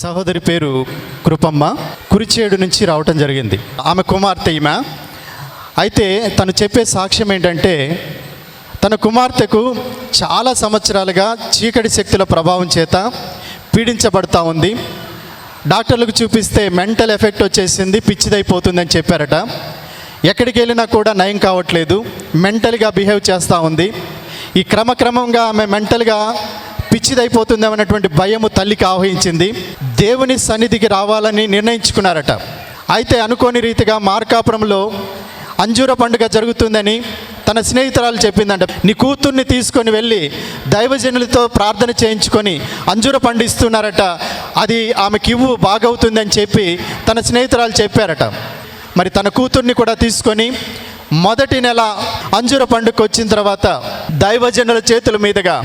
సహోదరి పేరు కృపమ్మ. కురిచేడు నుంచి రావటం జరిగింది. ఆమె కుమార్తె ఈమె. అయితే తను చెప్పే సాక్ష్యం ఏంటంటే తన కుమార్తెకు చాలా సంవత్సరాలుగా చీకటి శక్తుల ప్రభావం చేత పీడించబడతా ఉంది. డాక్టర్లకు చూపిస్తే మెంటల్ ఎఫెక్ట్ వచ్చేసింది పిచ్చిదైపోతుందని చెప్పారట. ఎక్కడికి వెళ్ళినా కూడా నయం కావట్లేదు. మెంటల్గా బిహేవ్ చేస్తూ ఉంది. ఈ క్రమక్రమంగా ఆమె మెంటల్గా పిచ్చిదైపోతుందేమన్నటువంటి భయము తల్లికి ఆవహించింది. దేవుని సన్నిధికి రావాలని నిర్ణయించుకున్నారట. అయితే అనుకోని రీతిగా మార్కాపురంలో అంజూర పండుగ జరుగుతుందని తన స్నేహితురాలు చెప్పిందంట. నీ కూతుర్ని తీసుకొని వెళ్ళి దైవజనులతో ప్రార్థన చేయించుకొని అంజూర పండిస్తున్నారట. అది ఆమెకి ఇవ్వు బాగవుతుందని చెప్పి తన స్నేహితురాలు చెప్పారట. మరి తన కూతుర్ని కూడా తీసుకొని మొదటి నెల అంజూర పండుగ వచ్చిన తర్వాత దైవజనుల చేతుల మీదుగా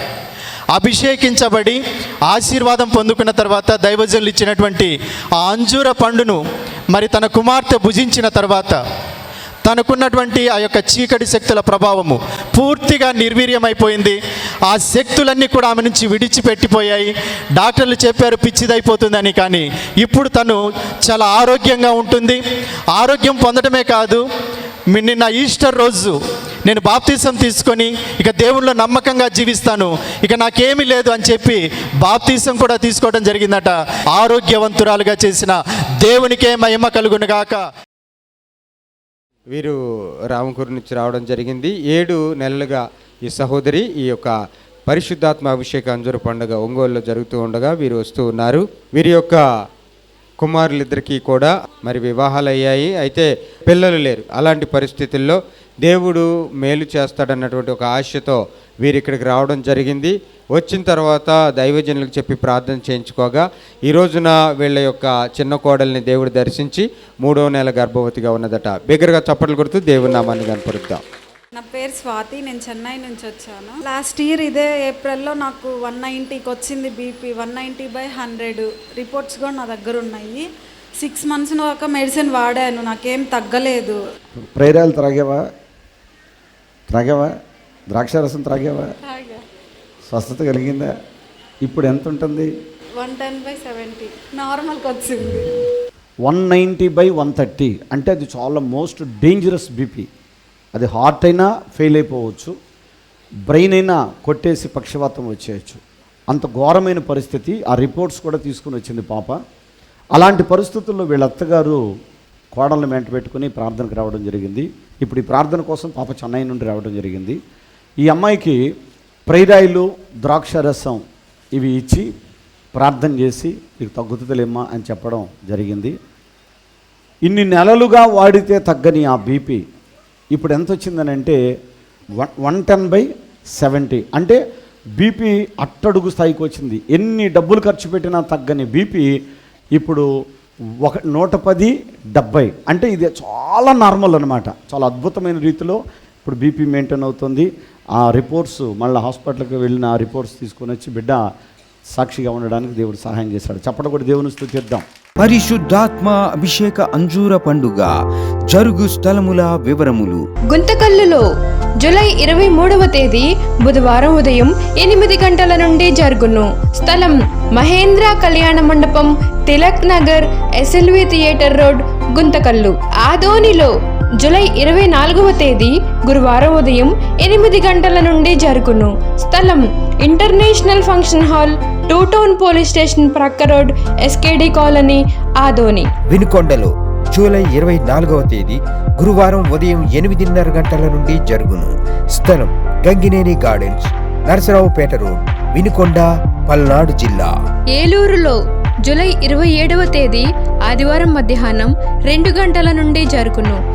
అభిషేకించబడి ఆశీర్వాదం పొందుకున్న తర్వాత దైవజనులు ఇచ్చినటువంటి ఆ అంజూర పండును మరి తన కుమార్తె భుజించిన తర్వాత తనకున్నటువంటి ఆ యొక్క చీకటి శక్తుల ప్రభావము పూర్తిగా నిర్వీర్యమైపోయింది. ఆ శక్తులన్నీ కూడా ఆమె నుంచి విడిచిపెట్టిపోయాయి. డాక్టర్లు చెప్పారు పిచ్చిదైపోతుందని. కానీ ఇప్పుడు తను చాలా ఆరోగ్యంగా ఉంటుంది. ఆరోగ్యం పొందడమే కాదు నిన్న ఈస్టర్ రోజు నేను బాప్తీసం తీసుకొని ఇక దేవుళ్ళు నమ్మకంగా జీవిస్తాను. ఇక నాకేమీ లేదు అని చెప్పి బాప్తీసం కూడా తీసుకోవడం జరిగిందట. ఆరోగ్యవంతురాలుగా చేసిన దేవునికే మహిమ కలుగునుగాక వీరు రామకూరు నుంచి రావడం జరిగింది. ఏడు నెలలుగా ఈ సహోదరి ఈ యొక్క పరిశుద్ధాత్మ అభిషేక అంజూర పండుగ ఒంగోలులో జరుగుతూ ఉండగా వీరు వస్తూ ఉన్నారు. వీరి యొక్క కుమారులిద్దరికీ కూడా మరి వివాహాలు అయ్యాయి. అయితే పిల్లలు లేరు. అలాంటి పరిస్థితుల్లో దేవుడు మేలు చేస్తాడన్నటువంటి ఒక ఆశతో వీరు ఇక్కడికి రావడం జరిగింది. వచ్చిన తర్వాత దైవజనులకు చెప్పి ప్రార్థన చేయించుకోగా ఈ రోజున వీళ్ళ యొక్క చిన్న కోడల్ని దేవుడు దర్శించి మూడో నెల గర్భవతిగా ఉన్నదట. బిగ్గరగా చప్పట్లు కొడుతూ దేవుని నామాన్ని కనపరుద్దాం. నా పేరు స్వాతి నేను చెన్నై నుంచి వచ్చాను. లాస్ట్ ఇయర్ ఇదే ఏప్రిల్లో నాకు వన్ నైంటీకి వచ్చింది BP one ninety by hundred. Reports కూడా నా దగ్గర ఉన్నాయి. సిక్స్ మంత్స్ దాకా మెడిసిన్ వాడాను నాకేం తగ్గలేదు. ప్రేరాలు త్రాగావా? త్రాగావా? ద్రాక్షారసం త్రాగావా? స్వస్థత కలిగిందా? ఇప్పుడు ఎంత ఉంటుంది? One ten by seventy. నార్మల్కి వచ్చింది. One ninety by one thirty. అంటే అది చాలా మోస్ట్ డేంజరస్ బీపీ. అది హార్ట్ అయినా ఫెయిల్ అయిపోవచ్చు. బ్రెయిన్ అయినా కొట్టేసి పక్షవాతం వచ్చేయచ్చు. అంత ఘోరమైన పరిస్థితి. ఆ రిపోర్ట్స్ కూడా తీసుకుని వచ్చింది పాప. అలాంటి పరిస్థితుల్లో వీళ్ళ అత్తగారు కోడలను వెంట పెట్టుకుని ప్రార్థనకు రావడం జరిగింది. ఇప్పుడు ఈ ప్రార్థన కోసం పాప చెన్నై నుండి రావడం జరిగింది. ఈ అమ్మాయికి ప్రైరాయిలు ద్రాక్ష రసం ఇవి ఇచ్చి ప్రార్థన చేసి నీకు తగ్గుతుందిలేమ్మా అని చెప్పడం జరిగింది. ఇన్ని నెలలుగా వాడితే తగ్గని ఆ బీపీ ఇప్పుడు ఎంత వచ్చిందనంటే one one ten by seventy. అంటే బీపీ అట్టడుగు స్థాయికి వచ్చింది. ఎన్ని డబ్బులు ఖర్చు పెట్టినా తగ్గని బీపీ ఇప్పుడు ఒక నూట పది డెబ్బై. అంటే ఇది చాలా నార్మల్ అనమాట చాలా అద్భుతమైన రీతిలో ఇప్పుడు బీపీ మెయింటైన్ అవుతుంది. ఆ రిపోర్ట్స్ మళ్ళీ హాస్పిటల్కి వెళ్ళిన ఆ రిపోర్ట్స్ తీసుకొని వచ్చి బిడ్డ సాక్షిగా ఉండడానికి దేవుడు సహాయం చేశాడు. చెప్పడం కూడా దేవుని స్థుతిద్దాం పరిశుద్ధాత్మ అభిషేక అంజూర పండుగ. జరుగు స్థలముల వివరములు. గుంతకల్లులో జులై ఇరవై మూడవ తేదీ బుధవారం ఉదయం ఎనిమిది గంటల నుండి జరుగును. స్థలం Mahendra Kalyana Mandapam Tilak Nagar SLV theatre road Guntakallu. ఆదోనిలో జూలై ఇరవై నాలుగవ తేదీ గురువారం ఉదయం ఎనిమిది గంటల నుండి జరుగును. స్థలం international function hall two town police station ప్రక్క రోడ్ ఎస్కేడి కాలనీ ఆదోని. వినుకొండలో జూలై ఇరవై నాలుగవ తేదీ గురువారం ఉదయం ఎనిమిదిన్నర గంటల నుండి జరుగును. స్థలం గంగినేని గార్డెన్స్ నరసరావుపేట రోడ్ వినుకొండ పల్నాడు జిల్లా. ఏలూరులో జూలై ఇరవై ఏడవ తేదీ ఆదివారం మధ్యాహ్నం రెండు గంటల నుండి జరుగును.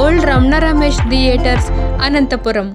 old Ramana Ramesh theatres Anantapur.